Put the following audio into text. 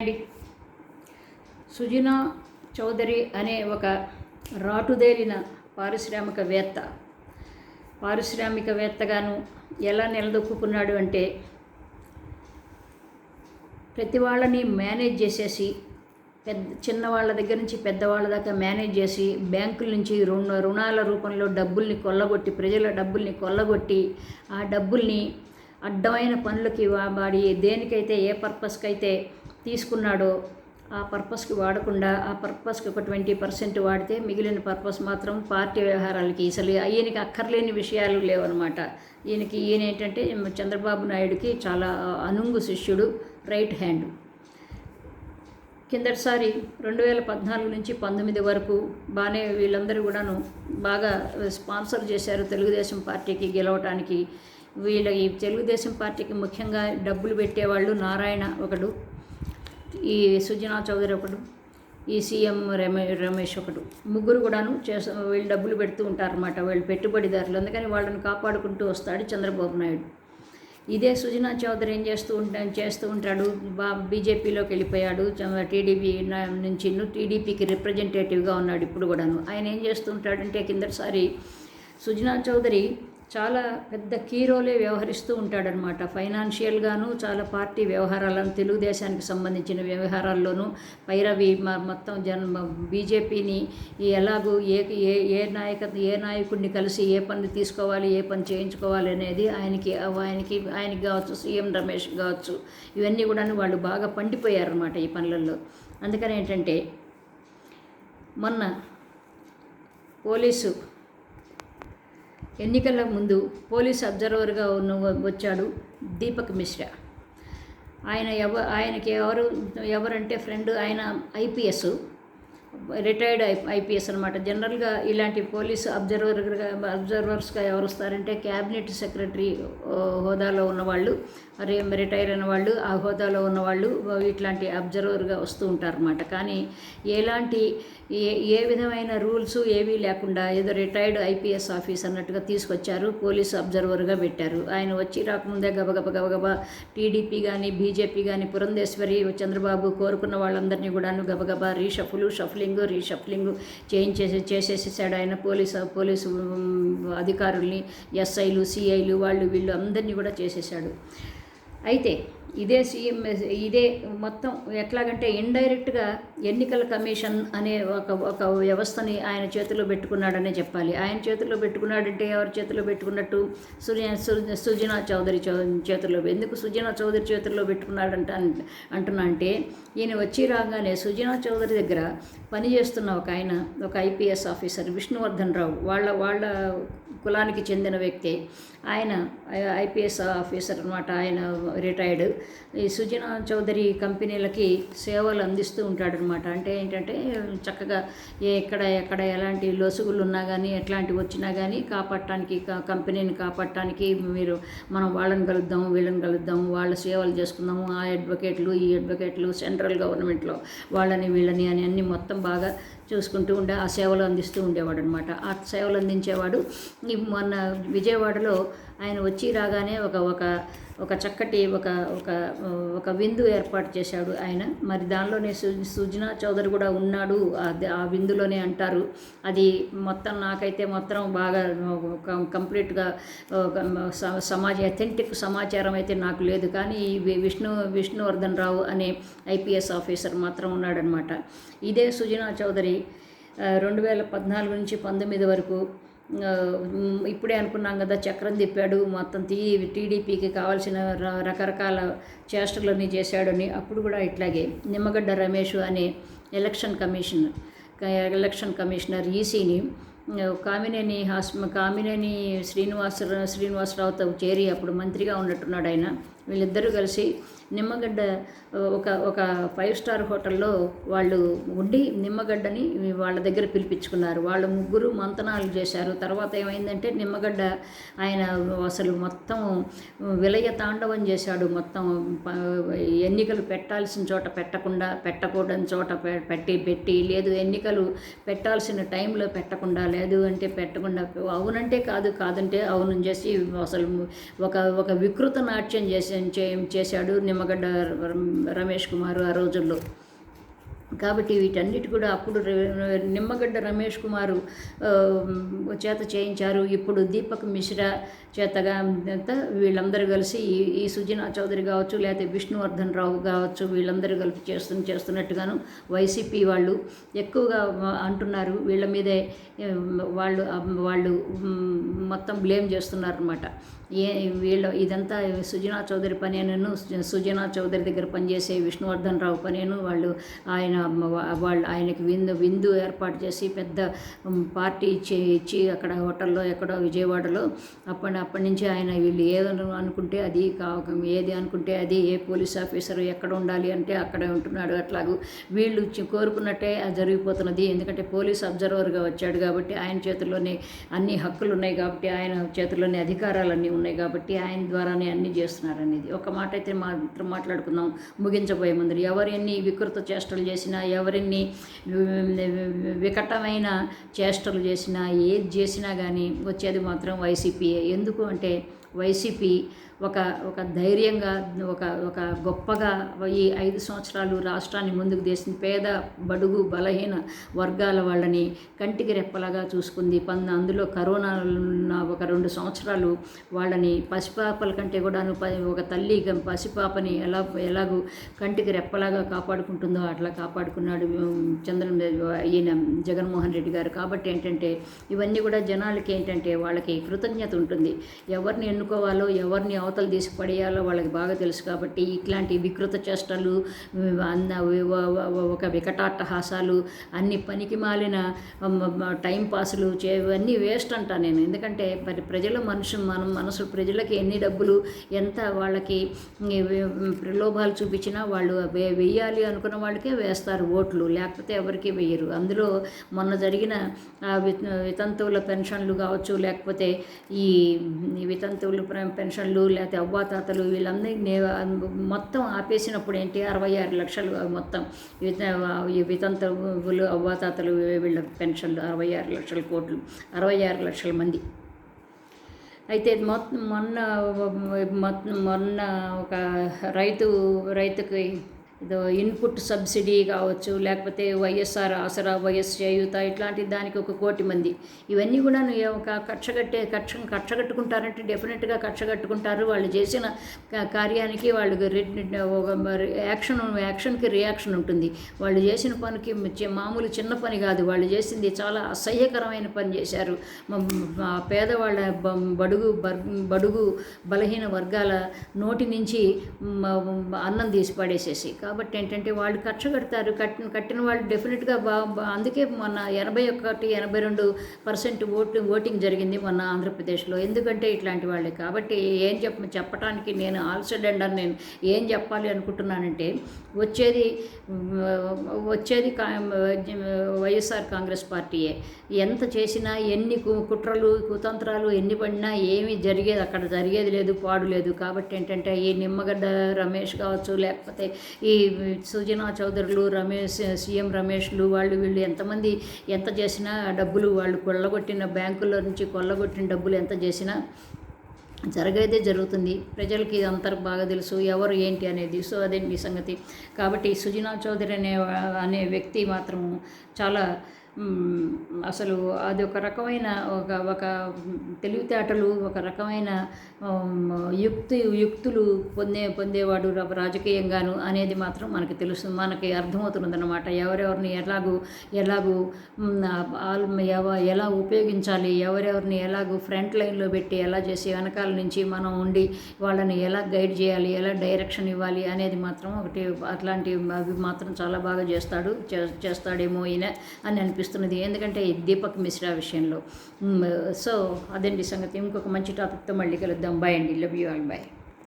అండి సుజనా చౌదరి అనే ఒక రాటుదేలిన పారిశ్రామికవేత్త. పారిశ్రామికవేత్తగాను ఎలా నిలదొక్కున్నాడు అంటే ప్రతి వాళ్ళని మేనేజ్ చేసేసి పెద్ద చిన్న వాళ్ళ దగ్గర నుంచి పెద్దవాళ్ళ దాకా మేనేజ్ చేసి బ్యాంకుల నుంచి రుణ రుణాల రూపంలో డబ్బుల్ని కొల్లగొట్టి ప్రజల డబ్బుల్ని కొల్లగొట్టి ఆ డబ్బుల్ని అడ్డమైన పనులకి వా- వాడి దేనికైతే ఏ పర్పస్కి అయితే తీసుకున్నాడో ఆ పర్పస్కి వాడకుండా ఆ పర్పస్కి ఒక ట్వంటీ పర్సెంట్ వాడితే మిగిలిన పర్పస్ మాత్రం పార్టీ వ్యవహారాలకి అసలు ఈయనకి అక్కర్లేని విషయాలు లేవన్నమాట. ఈయనకి ఈయన ఏంటంటే చంద్రబాబు నాయుడుకి చాలా అనుంగు శిష్యుడు రైట్ హ్యాండ్. కిందటిసారి రెండు వేల పద్నాలుగు నుంచి పంతొమ్మిది వరకు బాగానే వీళ్ళందరూ కూడాను బాగా స్పాన్సర్ చేశారు తెలుగుదేశం పార్టీకి గెలవటానికి. వీళ్ళ ఈ తెలుగుదేశం పార్టీకి ముఖ్యంగా డబ్బులు పెట్టేవాళ్ళు నారాయణ ఒకడు. ఈ సుజనా చౌదరి ఒకడు ఈ సీఎం రమే రమేష్ ఒకడు. ముగ్గురు కూడాను చేస వీళ్ళు డబ్బులు పెడుతూ ఉంటారన్నమాట వీళ్ళు పెట్టుబడిదారులు. అందుకని వాళ్ళని కాపాడుకుంటూ వస్తాడు చంద్రబాబు నాయుడు. ఇదే సుజనా చౌదరి ఏం చేస్తూ ఉంటా చేస్తూ ఉంటాడు? బా బీజేపీలోకి వెళ్ళిపోయాడు. చ- టీడీపీ నుంచి టీడీపీకి రిప్రజెంటేటివ్గా ఉన్నాడు ఇప్పుడు కూడాను. ఆయన ఏం చేస్తూ ఉంటాడంటే కిందటిసారి సుజనా చౌదరి చాలా పెద్ద కీ రోలే వ్యవహరిస్తూ ఉంటాడనమాట ఫైనాన్షియల్గాను చాలా పార్టీ వ్యవహారాలను తెలుగుదేశానికి సంబంధించిన వ్యవహారాల్లోనూ పైరవి మొత్తం జన బీజేపీని ఎలాగూ ఏ ఏ ఏ నాయక ఏ నాయకుడిని కలిసి ఏ పని తీసుకోవాలి ఏ పని చేయించుకోవాలి అనేది ఆయనకి ఆయనకి ఆయనకి కావచ్చు సీఎం రమేష్ కావచ్చు ఇవన్నీ కూడా వాళ్ళు బాగా పండిపోయారనమాట ఈ పనులలో అందుకని ఏంటంటే మొన్న పోలీసు ఎన్నికల ముందు పోలీస్ అబ్జర్వర్గా ఉన్న వచ్చాడు దీపక్ మిశ్రా. ఆయన ఎవ ఆయనకి ఎవరు ఎవరంటే ఫ్రెండ్ ఆయన ఐపీఎస్ రిటైర్డ్ ఐ ఐపీఎస్ అనమాట జనరల్గా ఇలాంటి పోలీస్ అబ్జర్వర్గా అబ్జర్వర్స్గా ఎవరు వస్తారంటే క్యాబినెట్ సెక్రటరీ హోదాలో ఉన్నవాళ్ళు మరి రిటైర్ అయిన వాళ్ళు ఆ హోదాలో ఉన్నవాళ్ళు ఇట్లాంటి అబ్జర్వర్గా వస్తూ ఉంటారన్నమాట. కానీ ఎలాంటి ఏ ఏ విధమైన రూల్స్ ఏవీ లేకుండా ఏదో రిటైర్డ్ ఐపీఎస్ ఆఫీస్ అన్నట్టుగా తీసుకొచ్చారు పోలీస్ అబ్జర్వర్గా పెట్టారు. ఆయన వచ్చి రాకముందే గబగబ గబగబా టీడీపీ కానీ బీజేపీ కానీ పురంధేశ్వరి చంద్రబాబు కోరుకున్న వాళ్ళందరినీ కూడాను గబగబా రీషఫులు షఫులింగ్ రీషఫ్లింగ్ చేయించేసి చేసేసేసాడు ఆయన పోలీసు పోలీసు అధికారుల్ని ఎస్ఐలు సిఐలు వాళ్ళు వీళ్ళు అందరినీ కూడా చేసేసాడు. అయితే ఇదే సీఎం ఇదే మొత్తం ఎట్లాగంటే ఇండైరెక్ట్గా ఎన్నికల కమిషన్ అనే ఒక ఒక వ్యవస్థని ఆయన చేతిలో పెట్టుకున్నాడనే చెప్పాలి. ఆయన చేతిలో పెట్టుకున్నాడంటే ఎవరి చేతిలో పెట్టుకున్నట్టు సుజనా సు- సుజనా చౌదరి చౌ చేతిలో ఎందుకు సుజనా చౌదరి చేతిలో పెట్టుకున్నాడంట అంటున్నా అంటే ఈయన వచ్చి రాగానే సుజనా చౌదరి దగ్గర పనిచేస్తున్న ఒక ఆయన ఒక ఐపీఎస్ ఆఫీసర్ విష్ణువర్ధన్ రావు వాళ్ళ వాళ్ళ కులానికి చెందిన వ్యక్తి. ఆయన ఐపీఎస్ ఆఫీసర్ అనమాట ఆయన రిటైర్డ్ ఈ సుజనా చౌదరి కంపెనీలకి సేవలు అందిస్తూ ఉంటాడనమాట అంటే ఏంటంటే చక్కగా ఏ ఎక్కడ ఎక్కడ ఎలాంటి లొసుగులు ఉన్నా కానీ ఎట్లాంటివి వచ్చినా కానీ కాపాడటానికి క- కంపెనీని కాపాడటానికి మీరు మనం వాళ్ళని కలుద్దాం వీళ్ళని కలుద్దాం వాళ్ళ సేవలు చేసుకుందాము ఆ అడ్వకేట్లు ఈ అడ్వకేట్లు సెంట్రల్ గవర్నమెంట్లో వాళ్ళని వీళ్ళని అని అన్ని మొత్తం బాగా చూసుకుంటూ ఉండే ఆ సేవలు అందిస్తూ ఉండేవాడు అనమాట ఆ సేవలు అందించేవాడు ఈ మొన్న విజయవాడలో ఆయన వచ్చి రాగానే ఒక ఒక ఒక చక్కటి ఒక ఒక ఒక విందు ఏర్పాటు చేశాడు ఆయన. మరి దానిలోనే సు సుజనా చౌదరి కూడా ఉన్నాడు. ఆ- విందులోనే అంటారు. అది మొత్తం నాకైతే మొత్తం బాగా కంప్లీట్గా ఒక స- సమాజ అథెంటిక్ సమాచారం అయితే నాకు లేదు. కానీ ఈ వి- విష్ణు విష్ణువర్ధన్ రావు అనే ఐపీఎస్ ఆఫీసర్ మాత్రం ఉన్నాడనమాట ఇదే సుజనా చౌదరి రెండు వేల పద్నాలుగు నుంచి పంతొమ్మిది వరకు ఇప్పుడే అనుకున్నాం కదా చక్రం తిప్పాడు మొత్తం తీ టీడీపీకి కావాల్సిన రకరకాల చేష్టలన్నీ చేశాడని అప్పుడు కూడా ఇట్లాగే నిమ్మగడ్డ రమేష్ అనే ఎలక్షన్ కమిషన్ ఎలక్షన్ కమిషనర్ ఈసీని కామినేని హాస్ కామినేని శ్రీనివాస శ్రీనివాసరావుతో చేరి అప్పుడు మంత్రిగా ఉన్నట్టున్నాడు ఆయన. వీళ్ళిద్దరూ కలిసి నిమ్మగడ్డ ఒక ఒక ఫైవ్ స్టార్ హోటల్లో వాళ్ళు ఉండి నిమ్మగడ్డని వాళ్ళ దగ్గర పిలిపించుకున్నారు. వాళ్ళు ముగ్గురు మంతనాలు చేశారు. తర్వాత ఏమైందంటే నిమ్మగడ్డ ఆయన అసలు మొత్తం విలయ తాండవం చేశాడు. మొత్తం ఎన్నికలు పెట్టాల్సిన చోట పెట్టకుండా పెట్టకూడని చోట పె- పెట్టి పెట్టి లేదు ఎన్నికలు పెట్టాల్సిన టైంలో పెట్టకుండా లేదు అంటే పెట్టకుండా అవునంటే కాదు కాదంటే అవునని చేసి అసలు ఒక ఒక వికృత నాట్యం చేసి చే- చేశాడు నిమ్మగడ్డ రమేష్ కుమార్ ఆ రోజుల్లో. కాబట్టి వీటన్నిటి కూడా అప్పుడు నిమ్మగడ్డ రమేష్ కుమారు చేత చేయించారు. ఇప్పుడు దీపక్ మిశ్రా చేతగా అంతా వీళ్ళందరూ కలిసి ఈ సుజనా చౌదరి కావచ్చు లేకపోతే విష్ణువర్ధన్ రావు కావచ్చు వీళ్ళందరూ కలిపి చేస్తున్న చేస్తున్నట్టుగాను వైసీపీ వాళ్ళు ఎక్కువగా అంటున్నారు. వీళ్ళ మీదే వాళ్ళు వాళ్ళు మొత్తం బ్లేమ్ చేస్తున్నారనమాట ఏ వీళ్ళ ఇదంతా సుజనా చౌదరి పనేనను సుజనా చౌదరి దగ్గర పనిచేసే విష్ణువర్ధన్ రావు పనేను వాళ్ళు ఆయన వాళ్ళు ఆయనకి విందు విందు ఏర్పాటు చేసి పెద్ద పార్టీ ఇచ్చి ఇచ్చి అక్కడ హోటల్లో ఎక్కడో విజయవాడలో అప్పటి అప్పటి నుంచి ఆయన వీళ్ళు ఏదో అనుకుంటే అది కా ఏది అనుకుంటే అది ఏ పోలీస్ ఆఫీసర్ ఎక్కడ ఉండాలి అంటే అక్కడే ఉంటున్నాడు అట్లాగూ వీళ్ళు కోరుకున్నట్టే అది జరిగిపోతున్నది. ఎందుకంటే పోలీస్ అబ్జర్వర్గా వచ్చాడు కాబట్టి ఆయన చేతుల్లోనే అన్ని హక్కులు ఉన్నాయి కాబట్టి ఆయన చేతుల్లోనే అధికారాలన్నీ ఉన్నాయి కాబట్టి ఆయన ద్వారానే అన్ని చేస్తున్నారు అనేది ఒక మాట అయితే మాత్రం మాట్లాడుకుందాం. ముగించబోయే ముందు ఎవరెన్ని వికృత చేష్టలు చేసినా చేసినా ఎవరిని వికటమైన చేష్టలు చేసినా ఏది చేసినా కానీ వచ్చేది మాత్రం వైసీపీయే ఎందుకు అంటే వైసీపీ ఒక ఒక ధైర్యంగా ఒక ఒక గొప్పగా ఈ ఐదు సంవత్సరాలు రాష్ట్రాన్ని ముందుకు తీసింది. పేద బడుగు బలహీన వర్గాల వాళ్ళని కంటికి రెప్పలాగా చూసుకుంది. పంద అందులో కరోనా ఉన్న ఒక రెండు సంవత్సరాలు వాళ్ళని పసిపాపల కంటే కూడాను ప- ఒక తల్లి గ- పసిపాపని ఎలా ఎలాగూ కంటికి రెప్పలాగా కాపాడుకుంటుందో అట్లా కాపాడుకున్నాడు చంద్ర ఈయన జగన్మోహన్ రెడ్డి గారు. కాబట్టి ఏంటంటే ఇవన్నీ కూడా జనాలకి ఏంటంటే వాళ్ళకి కృతజ్ఞత ఉంటుంది. ఎవరిని ఎన్నుకోవాలో ఎవరిని అవతలు తీసి పడేయాలో వాళ్ళకి బాగా తెలుసు కాబట్టి ఇట్లాంటి వికృత చేష్టలు అన్న ఒక వికటాట్టహాసాలు అన్ని పనికి మాలిన టైం పాసులు చేయవన్నీ వేస్ట్ అంటా నేను. ఎందుకంటే మరి ప్రజల మనుషు మనం మనసు ప్రజలకి ఎన్ని డబ్బులు ఎంత వాళ్ళకి ప్రలోభాలు చూపించినా వాళ్ళు వే- వెయ్యాలి అనుకున్న వాళ్ళకే వేస్తారు ఓట్లు లేకపోతే ఎవరికి వెయ్యరు అందులో మొన్న జరిగిన వి- వితంతువుల పెన్షన్లు కావచ్చు లేకపోతే ఈ ఈ వితంతువుల పెన్షన్లు లేకపోతే అవ్వాతాతలు వీళ్ళందరినీ మొత్తం ఆపేసినప్పుడు ఏంటి? అరవై ఆరు లక్షలు మొత్తం విత ఈ వితంతువులు అవ్వాతాతలు వీళ్ళ పెన్షన్లు అరవై ఆరు లక్షల కోట్లు అరవై ఆరు లక్షల మంది. అయితే మొత్తం మొన్న మొత్తం మొన్న ఒక రైతు రైతుకి ఇన్పుట్ సబ్సిడీ కావచ్చు లేకపోతే వైఎస్ఆర్ ఆసరా వైఎస్ చేయూత ఇట్లాంటి దానికి ఒక కోటి మంది. ఇవన్నీ కూడా ఒక కక్షగట్టే కక్ష కక్షగట్టుకుంటారంటే డెఫినెట్గా కక్షగట్టుకుంటారు. వాళ్ళు చేసిన కార్యానికి వాళ్ళు రి- ఒక యాక్షన్ యాక్షన్కి రియాక్షన్ ఉంటుంది. వాళ్ళు చేసిన పనికి మామూలు చిన్న పని కాదు. వాళ్ళు చేసింది చాలా అసహ్యకరమైన పని చేశారు. పేదవాళ్ళ బడుగు బడుగు బలహీన వర్గాల నోటి నుంచి అన్నం తీసి పడేసేసి. కాబట్టి ఏంటంటే వాళ్ళు ఖర్చు కడతారు కట్టిన కట్టిన వాళ్ళు డెఫినెట్గా బా బా- అందుకే మొన్న ఎనభై ఒకటి ఎనభై రెండు పర్సెంట్ ఓటు ఓటింగ్ జరిగింది మొన్న ఆంధ్రప్రదేశ్లో. ఎందుకంటే ఇట్లాంటి వాళ్ళే. కాబట్టి ఏం చెప్ప చెప్పడానికి నేను ఆల్సెడ్ అండ్ నేను ఏం చెప్పాలి అనుకుంటున్నానంటే వచ్చేది వచ్చేది కా వైఎస్ఆర్ కాంగ్రెస్ పార్టీయే. ఎంత చేసినా ఎన్ని కు- కుట్రలు కుతంత్రాలు ఎన్ని పడినా ఏమీ జరిగేది అక్కడ జరిగేది లేదు పాడు లేదు. కాబట్టి ఏంటంటే ఈ నిమ్మగడ్డ రమేష్ కావచ్చు లేకపోతే ఈ సుజనా చౌదరులు రమేష్ సీఎం రమేష్లు వాళ్ళు వీళ్ళు ఎంతమంది ఎంత చేసినా డబ్బులు వాళ్ళు కొల్లగొట్టిన బ్యాంకుల్లో నుంచి కొల్లగొట్టిన డబ్బులు ఎంత చేసినా జరగేదే జరుగుతుంది. ప్రజలకి ఇదంతా బాగా తెలుసు. ఎవరు ఏంటి అనేది. సో అదే మీ సంగతి. కాబట్టి సుజనా చౌదరి అనే అనే వ్యక్తి మాత్రము చాలా అసలు అది ఒక రకమైన ఒక ఒక తెలివితేటలు ఒక రకమైన యుక్తి యుక్తులు పొందే పొందేవాడు రాజకీయంగాను అనేది మాత్రం మనకి తెలుసు మనకి అర్థమవుతుందన్నమాట ఎవరెవరిని ఎలాగూ ఎలాగూ ఎవ- ఎలా ఉపయోగించాలి ఎవరెవరిని ఎలాగూ ఫ్రంట్ లైన్లో పెట్టి ఎలా చేసి వెనకాల నుంచి మనం ఉండి వాళ్ళని ఎలా గైడ్ చేయాలి ఎలా డైరెక్షన్ ఇవ్వాలి అనేది మాత్రం ఒకటి అట్లాంటి అవి మాత్రం చాలా బాగా చేస్తాడు చే- చేస్తాడేమో ఈయన అని అనిపిస్తుంది. అనిపిస్తున్నది ఎందుకంటే ఈ దీపక్ మిశ్రా విషయంలో. సో అదండి సంగతి? ఇంకొక మంచి టాపిక్తో మళ్ళీ కలుద్దాం. బాయ్ అండి. Love you and bye